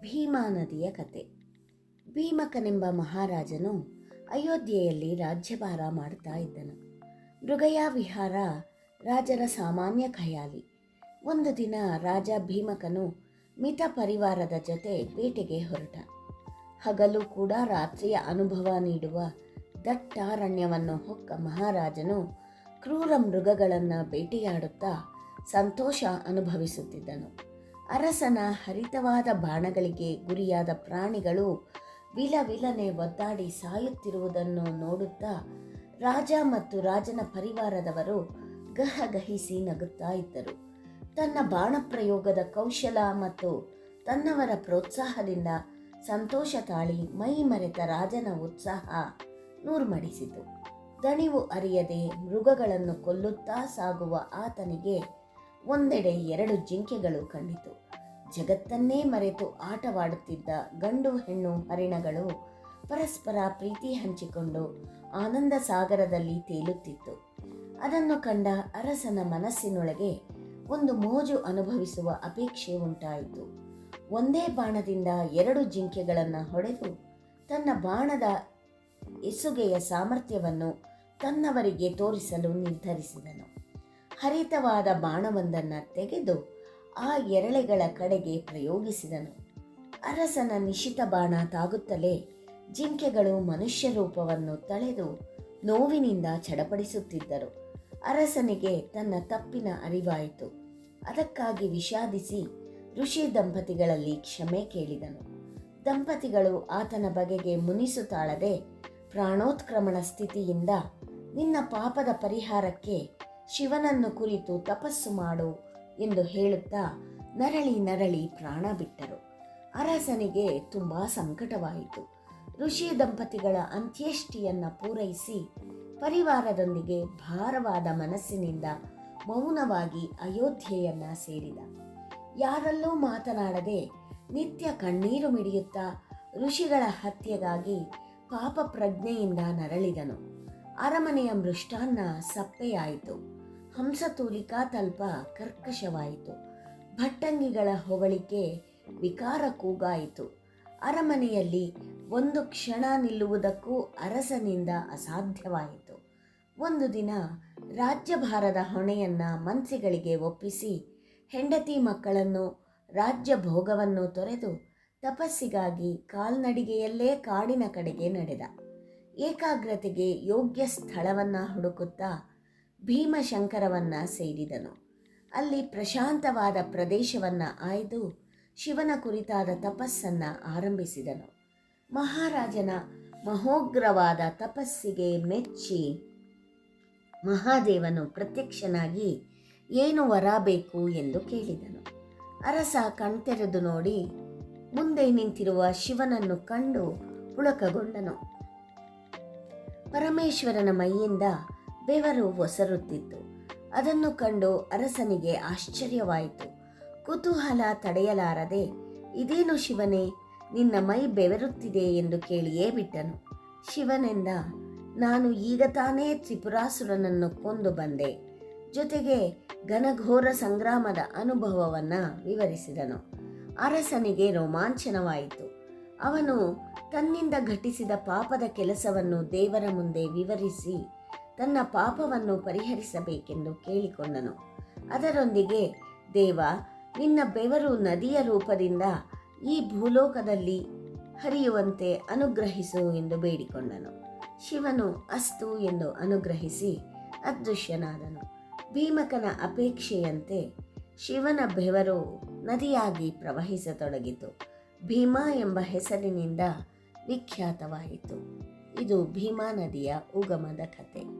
ಭೀಮಾ ನದಿಯ ಕತೆ. ಭೀಮಕನೆಂಬ ಮಹಾರಾಜನು ಅಯೋಧ್ಯೆಯಲ್ಲಿ ರಾಜ್ಯಭಾರ ಮಾಡುತ್ತಾ ಇದ್ದನು. ಮೃಗಯ ವಿಹಾರ ರಾಜರ ಸಾಮಾನ್ಯ ಖಯಾಲಿ. ಒಂದು ದಿನ ರಾಜ ಭೀಮಕನು ಮಿತ ಪರಿವಾರದ ಜೊತೆ ಬೇಟೆಗೆ ಹೊರಟ. ಹಗಲು ಕೂಡ ರಾತ್ರಿಯ ಅನುಭವ ನೀಡುವ ದಟ್ಟಾರಣ್ಯವನ್ನು ಹೊಕ್ಕ ಮಹಾರಾಜನು ಕ್ರೂರ ಮೃಗಗಳನ್ನು ಬೇಟೆಯಾಡುತ್ತಾ ಸಂತೋಷ ಅನುಭವಿಸುತ್ತಿದ್ದನು. ಅರಸನ ಹರಿತವಾದ ಬಾಣಗಳಿಗೆ ಗುರಿಯಾದ ಪ್ರಾಣಿಗಳು ವಿಲ ವಿಲನೆ ಒದ್ದಾಡಿ ಸಾಯುತ್ತಿರುವುದನ್ನು ನೋಡುತ್ತಾ ರಾಜ ಮತ್ತು ರಾಜನ ಪರಿವಾರದವರು ಗಹಗಹಿಸಿ ನಗುತ್ತಾ ಇದ್ದರು. ತನ್ನ ಬಾಣ ಪ್ರಯೋಗದ ಕೌಶಲ ಮತ್ತು ತನ್ನವರ ಪ್ರೋತ್ಸಾಹದಿಂದ ಸಂತೋಷ ತಾಳಿ ಮೈ ಮರೆತ ರಾಜನ ಉತ್ಸಾಹ ನೂರ್ಮಡಿಸಿತು. ದಣಿವು ಅರಿಯದೆ ಮೃಗಗಳನ್ನು ಕೊಲ್ಲುತ್ತಾ ಸಾಗುವ ಆತನಿಗೆ ಒಂದೆಡೆ ಎರಡು ಜಿಂಕೆಗಳು ಕಂಡಿತು. ಜಗತ್ತನ್ನೇ ಮರೆತು ಆಟವಾಡುತ್ತಿದ್ದ ಗಂಡು ಹೆಣ್ಣು ಹರಿಣಗಳು ಪರಸ್ಪರ ಪ್ರೀತಿ ಹಂಚಿಕೊಂಡು ಆನಂದ ಸಾಗರದಲ್ಲಿ ತೇಲುತ್ತಿತ್ತು. ಅದನ್ನು ಕಂಡ ಅರಸನ ಮನಸ್ಸಿನೊಳಗೆ ಒಂದು ಮೋಜು ಅನುಭವಿಸುವ ಅಪೇಕ್ಷೆ ಉಂಟಾಯಿತು. ಒಂದೇ ಬಾಣದಿಂದ ಎರಡು ಜಿಂಕೆಗಳನ್ನು ಹೊಡೆದು ತನ್ನ ಬಾಣದ ಎಸುಗೆಯ ಸಾಮರ್ಥ್ಯವನ್ನು ತನ್ನವರಿಗೆ ತೋರಿಸಲು ನಿರ್ಧರಿಸಿದನು. ಹರಿತವಾದ ಬಾಣವೊಂದನ್ನು ತೆಗೆದು ಆ ಎರಳೆಗಳ ಕಡೆಗೆ ಪ್ರಯೋಗಿಸಿದನು. ಅರಸನ ನಿಶಿತ ಬಾಣ ತಾಗುತ್ತಲೇ ಜಿಂಕೆಗಳು ಮನುಷ್ಯ ರೂಪವನ್ನು ತಳೆದು ನೋವಿನಿಂದ ಚಡಪಡಿಸುತ್ತಿದ್ದರು. ಅರಸನಿಗೆ ತನ್ನ ತಪ್ಪಿನ ಅರಿವಾಯಿತು. ಅದಕ್ಕಾಗಿ ವಿಷಾದಿಸಿ ಋಷಿ ದಂಪತಿಗಳಲ್ಲಿ ಕ್ಷಮೆ ಕೇಳಿದನು. ದಂಪತಿಗಳು ಆತನ ಬಗೆಗೆ ಮುನಿಸುತ್ತಾಳದೆ ಪ್ರಾಣೋತ್ಕ್ರಮಣ ಸ್ಥಿತಿಯಿಂದ ನಿನ್ನ ಪಾಪದ ಪರಿಹಾರಕ್ಕೆ ಶಿವನನ್ನು ಕುರಿತು ತಪಸ್ಸು ಮಾಡು ಎಂದು ಹೇಳುತ್ತಾ ನರಳಿ ನರಳಿ ಪ್ರಾಣ ಬಿಟ್ಟರು. ಅರಸನಿಗೆ ತುಂಬ ಸಂಕಟವಾಯಿತು. ಋಷಿ ದಂಪತಿಗಳ ಅಂತ್ಯೇಷ್ಟಿಯನ್ನು ಪೂರೈಸಿ ಪರಿವಾರದೊಂದಿಗೆ ಭಾರವಾದ ಮನಸ್ಸಿನಿಂದ ಮೌನವಾಗಿ ಅಯೋಧ್ಯೆಯನ್ನ ಸೇರಿದ. ಯಾರಲ್ಲೂ ಮಾತನಾಡದೆ ನಿತ್ಯ ಕಣ್ಣೀರು ಮಿಡಿಯುತ್ತಾ ಋಷಿಗಳ ಹತ್ಯೆಗಾಗಿ ಪಾಪ ಪ್ರಜ್ಞೆಯಿಂದ ನರಳಿದನು. ಅರಮನೆಯ ಮೃಷ್ಟಾನ್ನ ಸಪ್ಪೆಯಾಯಿತು. ಹಂಸತೂಲಿಕಾ ತಲ್ಪ ಕರ್ಕಶವಾಯಿತು. ಭಟ್ಟಂಗಿಗಳ ಹೊಗಳಿಕೆ ವಿಕಾರ ಕೂಗಾಯಿತು. ಅರಮನೆಯಲ್ಲಿ ಒಂದು ಕ್ಷಣ ನಿಲ್ಲುವುದಕ್ಕೂ ಅರಸನಿಂದ ಅಸಾಧ್ಯವಾಯಿತು. ಒಂದು ದಿನ ರಾಜ್ಯಭಾರದ ಹೊಣೆಯನ್ನ ಮಂತ್ರಿಗಳಿಗೆ ಒಪ್ಪಿಸಿ ಹೆಂಡತಿ ಮಕ್ಕಳನ್ನು ರಾಜ್ಯ ಭೋಗವನ್ನು ತೊರೆದು ತಪಸ್ಸಿಗಾಗಿ ಕಾಲ್ನಡಿಗೆಯಲ್ಲೇ ಕಾಡಿನ ಕಡೆಗೆ ನಡೆದ. ಏಕಾಗ್ರತೆಗೆ ಯೋಗ್ಯ ಸ್ಥಳವನ್ನ ಹುಡುಕುತ್ತಾ ಭೀಮಶಂಕರವನ್ನ ಸೇರಿದನು. ಅಲ್ಲಿ ಪ್ರಶಾಂತವಾದ ಪ್ರದೇಶವನ್ನು ಆಯ್ದು ಶಿವನ ಕುರಿತಾದ ತಪಸ್ಸನ್ನು ಆರಂಭಿಸಿದನು. ಮಹಾರಾಜನ ಮಹೋಗ್ರವಾದ ತಪಸ್ಸಿಗೆ ಮೆಚ್ಚಿ ಮಹಾದೇವನು ಪ್ರತ್ಯಕ್ಷನಾಗಿ, ಏನು ವರ ಬೇಕು? ಎಂದು ಕೇಳಿದನು. ಅರಸ ಕಣ್ತೆರೆದು ನೋಡಿ ಮುಂದೆ ನಿಂತಿರುವ ಶಿವನನ್ನು ಕಂಡು ಪುಳಕಗೊಂಡನು. ಪರಮೇಶ್ವರನ ಮೈಯಿಂದ ಬೆವರು ಒಸರುತ್ತಿತ್ತು. ಅದನ್ನು ಕಂಡು ಅರಸನಿಗೆ ಆಶ್ಚರ್ಯವಾಯಿತು. ಕುತೂಹಲ ತಡೆಯಲಾರದೆ, ಇದೇನು ಶಿವನೇ, ನಿನ್ನ ಮೈ ಬೆವರುತ್ತಿದೆ ಎಂದು ಕೇಳಿಯೇ ಬಿಟ್ಟನು. ಶಿವನೆಂದ, ನಾನು ಈಗ ತಾನೇ ತ್ರಿಪುರಾಸುರನನ್ನು ಕೊಂದು ಬಂದೆ. ಜೊತೆಗೆ ಘನಘೋರ ಸಂಗ್ರಾಮದ ಅನುಭವವನ್ನು ವಿವರಿಸಿದನು. ಅರಸನಿಗೆ ರೋಮಾಂಚನವಾಯಿತು. ಅವನು ತನ್ನಿಂದ ಘಟಿಸಿದ ಪಾಪದ ಕೆಲಸವನ್ನು ದೇವರ ಮುಂದೆ ವಿವರಿಸಿ ತನ್ನ ಪಾಪವನ್ನು ಪರಿಹರಿಸಬೇಕೆಂದು ಕೇಳಿಕೊಂಡನು. ಅದರೊಂದಿಗೆ, ದೇವ, ನಿನ್ನ ಬೆವರು ನದಿಯ ರೂಪದಿಂದ ಈ ಭೂಲೋಕದಲ್ಲಿ ಹರಿಯುವಂತೆ ಅನುಗ್ರಹಿಸು ಎಂದು ಬೇಡಿಕೊಂಡನು. ಶಿವನು ಅಸ್ತು ಎಂದು ಅನುಗ್ರಹಿಸಿ ಅದೃಶ್ಯನಾದನು. ಭೀಮಕನ ಅಪೇಕ್ಷೆಯಂತೆ ಶಿವನ ಬೆವರು ನದಿಯಾಗಿ ಪ್ರವಹಿಸತೊಡಗಿತು. ಭೀಮಾ ಎಂಬ ಹೆಸರಿನಿಂದ ವಿಖ್ಯಾತವಾಯಿತು. ಇದು ಭೀಮಾ ನದಿಯ ಉಗಮದ ಕತೆ.